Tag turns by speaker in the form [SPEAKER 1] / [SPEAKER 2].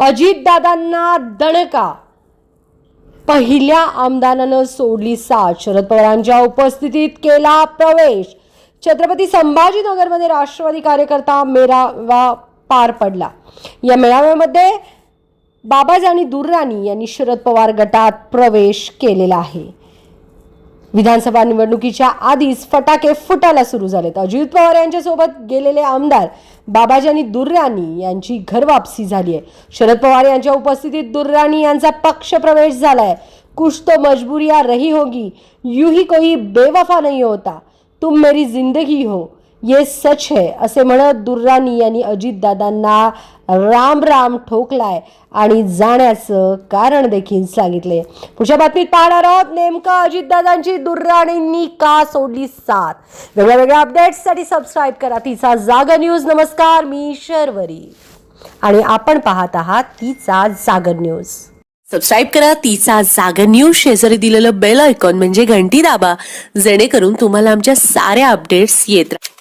[SPEAKER 1] अजितदादांना दणका. पहिल्या आमदारानं सोडली साथ. शरद पवारांच्या उपस्थितीत केला प्रवेश. छत्रपती संभाजीनगरमध्ये राष्ट्रवादी कार्यकर्ता मेळावा पार पडला. या मेळाव्यामध्ये बाबाजानी दुर्राणी यांनी शरद पवार गटात प्रवेश केलेला आहे. विधानसभा निवडणुकीच्या आधीच फटाके फुटायला सुरू झालेत. अजित पवार यांच्यासोबत गेलेले आमदार बाबाजानी दुर्राणी यांची घरवापसी झाली आहे. शरद पवार यांच्या उपस्थितीत दुर्राणी यांचा पक्ष प्रवेश झालाय. कुछ तो मजबूरिया रही होगी यू ही कोई बेवफा नहीं होता तुम मेरी जिंदगी हो. ये सच है असे म्हणत दुर्राणी यांनी अजितदादांना राम राम ठोकलाय आणि जाण्याचं कारण देखील सांगितले. पुढच्या बातमीत पाहणार आहोत नेमकं अजितदादांची दुर्राणींनी का सोडली साथ? वेगळ्या वेगळ्या अपडेट्ससाठी सबस्क्राईब करा. तिचा जाग न्यूज नमस्कार मी शर्वरी. आणि आपण पाहत आहात तिचा जागर न्यूज
[SPEAKER 2] सबस्क्राईब करा तिचा जागर न्यूज शेजारी दिलेलं बेल आयकॉन म्हणजे घंटी दाबा. जेणेकरून तुम्हाला आमच्या साऱ्या अपडेट्स येत राहतात